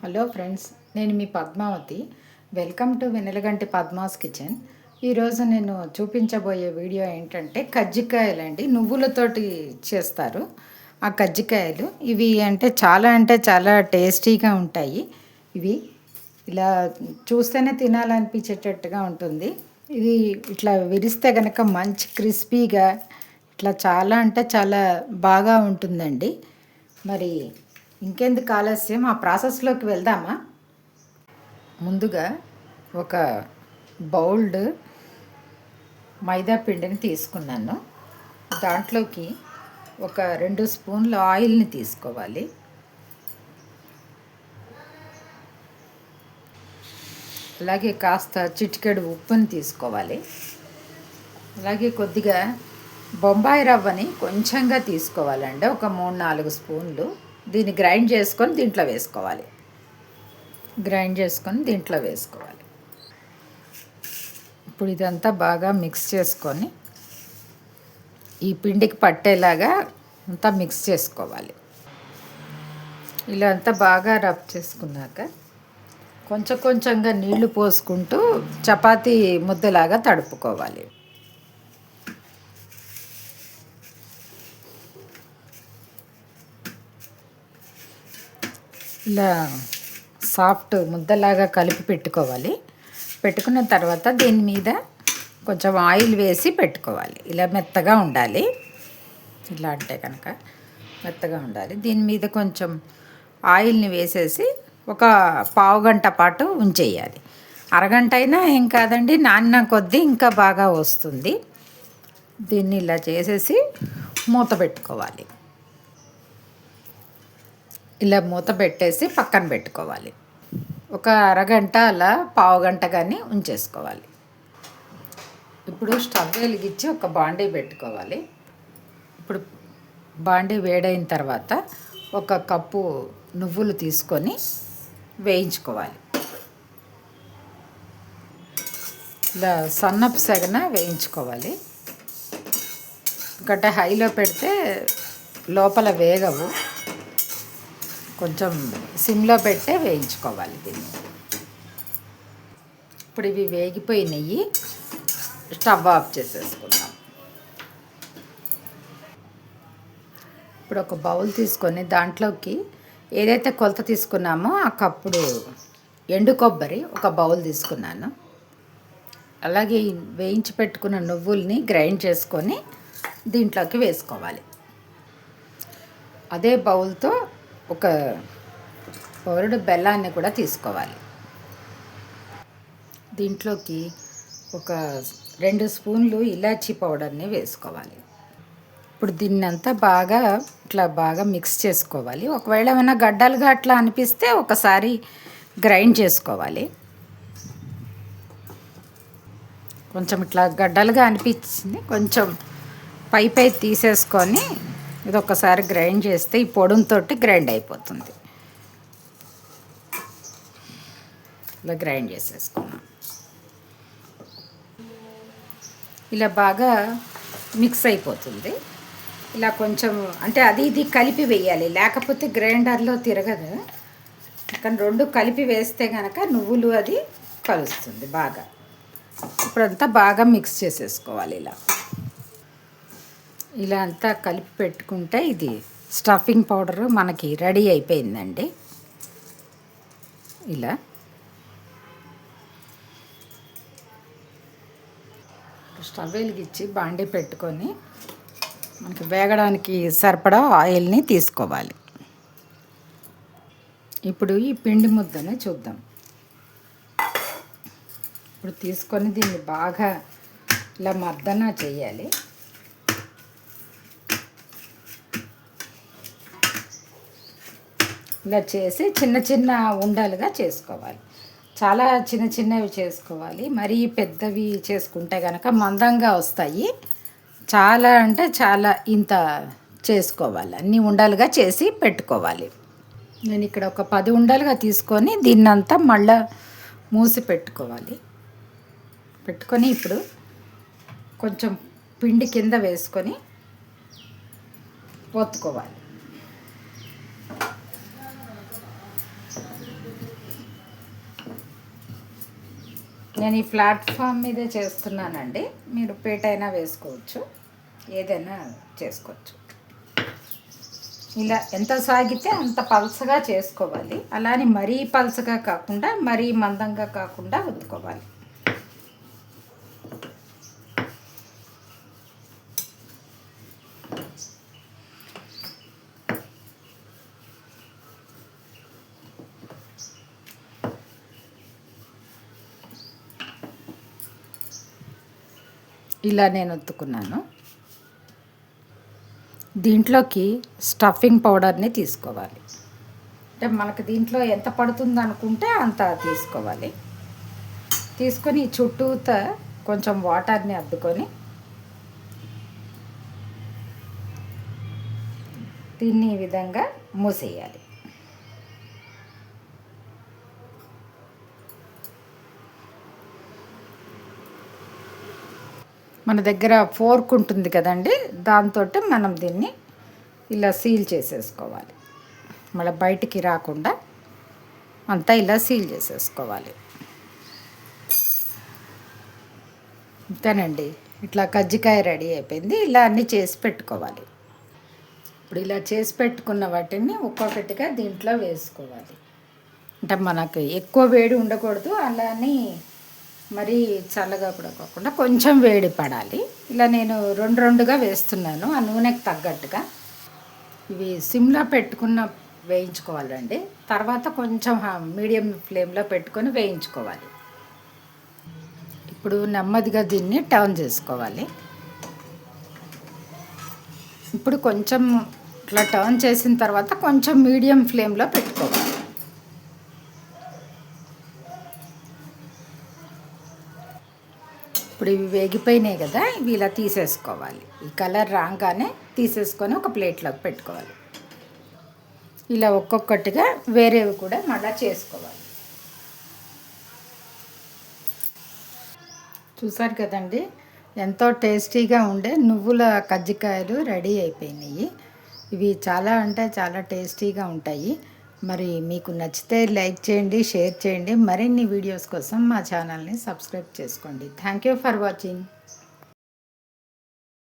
Hello friends నేను మీ Padmavathi. Welcome to Venelaganti Padma's kitchen. ఈరోజు నేను చూపించబోయే వీడియో ఏంటంటే కజ్జికాయలండి నువ్వులతోటి చేస్తారు ఆ కజ్జికాయలు. ఇవి అంటే చాలా అంటే చాలా టేస్టీగా ఉంటాయి. ఇవి ఇలా చూస్తేనే తినాలనిపించేటట్టుగా ఉంటుంది. ఇది ఇట్లా విరిస్తే కనుక మంచి క్రిస్పీగా ఇట్లా చాలా అంటే చాలా బాగా ఉంటుందండి. మరి ఇంకెందుకు ఆలస్యం? ఆ ప్రాసెస్లోకి వెళ్దామా? ముందుగా ఒక బౌల్డ్ మైదా పిండిని తీసుకున్నాను. దాంట్లోకి ఒక రెండు స్పూన్ల ఆయిల్ని తీసుకోవాలి. అలాగే కాస్త చిటికెడు ఉప్పుని తీసుకోవాలి. అలాగే కొద్దిగా బొంబాయి రవ్వని కొంచెంగా తీసుకోవాలండి. ఒక మూడు నాలుగు స్పూన్లు. దీన్ని గ్రైండ్ చేసుకొని దీంట్లో వేసుకోవాలి. గ్రైండ్ చేసుకొని దీంట్లో వేసుకోవాలి. ఇప్పుడు ఇదంతా బాగా మిక్స్ చేసుకొని ఈ పిండికి పట్టేలాగా అంతా మిక్స్ చేసుకోవాలి. ఇలా అంతా బాగా రబ్ చేసుకున్నాక కొంచెం కొంచెంగా నీళ్ళు పోసుకుంటూ చపాతీ ముద్దలాగా తడుపుకోవాలి. ఇలా సాఫ్ట్ ముద్దలాగా కలిపి పెట్టుకోవాలి. పెట్టుకున్న తర్వాత దీని మీద కొంచెం ఆయిల్ వేసి పెట్టుకోవాలి. ఇలా మెత్తగా ఉండాలి. ఇలా అంటే కనుక మెత్తగా ఉండాలి. దీని మీద కొంచెం ఆయిల్ని వేసేసి ఒక పావు గంట పాటు ఉంచేయాలి. అరగంట అయినా ఏం కాదండి నాన్న కొద్దీ ఇంకా బాగా వస్తుంది. దీన్ని ఇలా చేసేసి మూత పెట్టుకోవాలి. ఇలా మూత పెట్టేసి పక్కన పెట్టుకోవాలి. ఒక అరగంట అలా పావు గంట కానీ ఉంచేసుకోవాలి. ఇప్పుడు స్టవ్ వెలిగించి ఒక బాండీ పెట్టుకోవాలి. ఇప్పుడు బాండీ వేడైన తర్వాత ఒక కప్పు నువ్వులు తీసుకొని వేయించుకోవాలి. ఇలా సన్నపు సగన వేయించుకోవాలి. ఎందుకంటే హైలో పెడితే లోపల వేగవు. కొంచెం సిమ్లో పెట్టే వేయించుకోవాలి దీన్ని. ఇప్పుడు ఇవి వేగిపోయినాయి. స్టవ్ ఆఫ్ చేసేసుకుందాం. ఇప్పుడు ఒక బౌల్ తీసుకొని దాంట్లోకి ఏదైతే కొలత తీసుకున్నామో ఆ కప్పుడు ఎండు కొబ్బరి ఒక బౌల్ తీసుకున్నాను. అలాగే వేయించి పెట్టుకున్న నువ్వుల్ని గ్రైండ్ చేసుకొని దీంట్లోకి వేసుకోవాలి. అదే బౌల్తో ఒక పౌరుడు బెల్లాన్ని కూడా తీసుకోవాలి. దీంట్లోకి ఒక రెండు స్పూన్లు ఇలాచీ పౌడర్ని వేసుకోవాలి. ఇప్పుడు దీన్ని అంతా బాగా ఇట్లా బాగా మిక్స్ చేసుకోవాలి. ఒకవేళ ఏమైనా గడ్డలుగా అట్లా అనిపిస్తే ఒకసారి గ్రైండ్ చేసుకోవాలి. కొంచెం ఇట్లా గడ్డలుగా అనిపించింది కొంచెం పై పై తీసేసుకొని ఇది ఒకసారి గ్రైండ్ చేస్తే ఈ పొడుంతో గ్రైండ్ అయిపోతుంది. ఇలా గ్రైండ్ చేసేసుకున్నాం. ఇలా బాగా మిక్స్ అయిపోతుంది. ఇలా కొంచెం అంటే అది ఇది కలిపి వేయాలి. లేకపోతే గ్రైండర్లో తిరగదు. కానీ రెండు కలిపి వేస్తే కనుక నువ్వులు అది కలుస్తుంది బాగా. ఇప్పుడంతా బాగా మిక్స్ చేసేసుకోవాలి ఇలా. ఇలా అంతా కలిపి పెట్టుకుంటే ఇది స్టఫింగ్ పౌడర్ మనకి రెడీ అయిపోయిందండి. ఇలా. స్టవ్ వెలిగించి బాండీ పెట్టుకొని మనకి వేగడానికి సరిపడా ఆయిల్ని తీసుకోవాలి. ఇప్పుడు ఈ పిండి ముద్దని చూద్దాం. ఇప్పుడు తీసుకొని దీన్ని బాగా ఇలా మర్దన చేయాలి. ఇలా చేసి చిన్న చిన్న ఉండలుగా చేసుకోవాలి. చాలా చిన్న చిన్నవి చేసుకోవాలి. మరీ పెద్దవి చేసుకుంటే కనుక మందంగా వస్తాయి. చాలా అంటే చాలా ఇంత చేసుకోవాలి. అన్ని ఉండలుగా చేసి పెట్టుకోవాలి. నేను ఇక్కడ ఒక పది ఉండలుగా తీసుకొని దీన్నంతా మళ్ళా మూసి పెట్టుకోవాలి. పెట్టుకొని ఇప్పుడు కొంచెం పిండి కింద వేసుకొని పొత్తుకోవాలి నేను ఈ ప్లాట్ఫామ్ మీదే చేస్తున్నానండి. మీరు పేట అయినా వేసుకోవచ్చు. ఏదైనా చేసుకోవచ్చు. ఇలా ఎంత సాగితే అంత పలసగా చేసుకోవాలి. అలానే మరీ పలసగా కాకుండా మరీ మందంగా కాకుండా ఉత్తుకోవాలి ఇలా నేను ఒత్తుకున్నాను దీంట్లోకి స్టఫింగ్ పౌడర్ని తీసుకోవాలి. అంటే మనకు దీంట్లో ఎంత పడుతుంది అనుకుంటే అంత తీసుకోవాలి. తీసుకొని చుట్టూత కొంచెం వాటర్ని అద్దుకొని దీన్ని ఈ విధంగా మూసేయాలి. మన దగ్గర ఫోర్క్ ఉంటుంది కదండి దాంతో మనం దీన్ని ఇలా సీల్ చేసేసుకోవాలి. మళ్ళీ బయటికి రాకుండా అంతా ఇలా సీల్ చేసేసుకోవాలి. అంతేనండి ఇట్లా కజ్జికాయ రెడీ అయిపోయింది. ఇలా అన్నీ చేసి పెట్టుకోవాలి. ఇప్పుడు ఇలా చేసి పెట్టుకున్న వాటిని ఒక్కొక్కటిగా దీంట్లో వేసుకోవాలి. అంటే మనకు ఎక్కువ వేడి ఉండకూడదు. అలానే మరి చల్లగా కూడా కాకుండా కొంచెం వేడి పడాలి. ఇలా నేను రెండు రెండుగా వేస్తున్నాను ఆ నూనెకి తగ్గట్టుగా. ఇవి సిమ్లో పెట్టుకున్న వేయించుకోవాలండి. తర్వాత కొంచెం మీడియం ఫ్లేమ్లో పెట్టుకొని వేయించుకోవాలి. ఇప్పుడు నెమ్మదిగా దీన్ని టర్న్ చేసుకోవాలి. ఇప్పుడు కొంచెం ఇట్లా టర్న్ చేసిన తర్వాత కొంచెం మీడియం ఫ్లేమ్లో పెట్టుకోవాలి. ఇప్పుడు ఇవి వేగిపోయినాయి కదా ఇవి ఇలా తీసేసుకోవాలి. ఈ కలర్ రాగానే తీసేసుకొని ఒక ప్లేట్లోకి పెట్టుకోవాలి. ఇలా ఒక్కొక్కటిగా వేరేవి కూడా మళ్ళీ చేసుకోవాలి. చూసారు కదండి ఎంతో టేస్టీగా ఉండే నువ్వుల కజ్జికాయలు రెడీ అయిపోయినాయి. ఇవి చాలా అంటే చాలా టేస్టీగా ఉంటాయి. మరి మీకు నచ్చితే లైక్ చేయండి షేర్ చేయండి. మరిన్ని వీడియోస్ కోసం మా ఛానల్ని సబ్స్క్రైబ్ చేసుకోండి. Thank you for watching.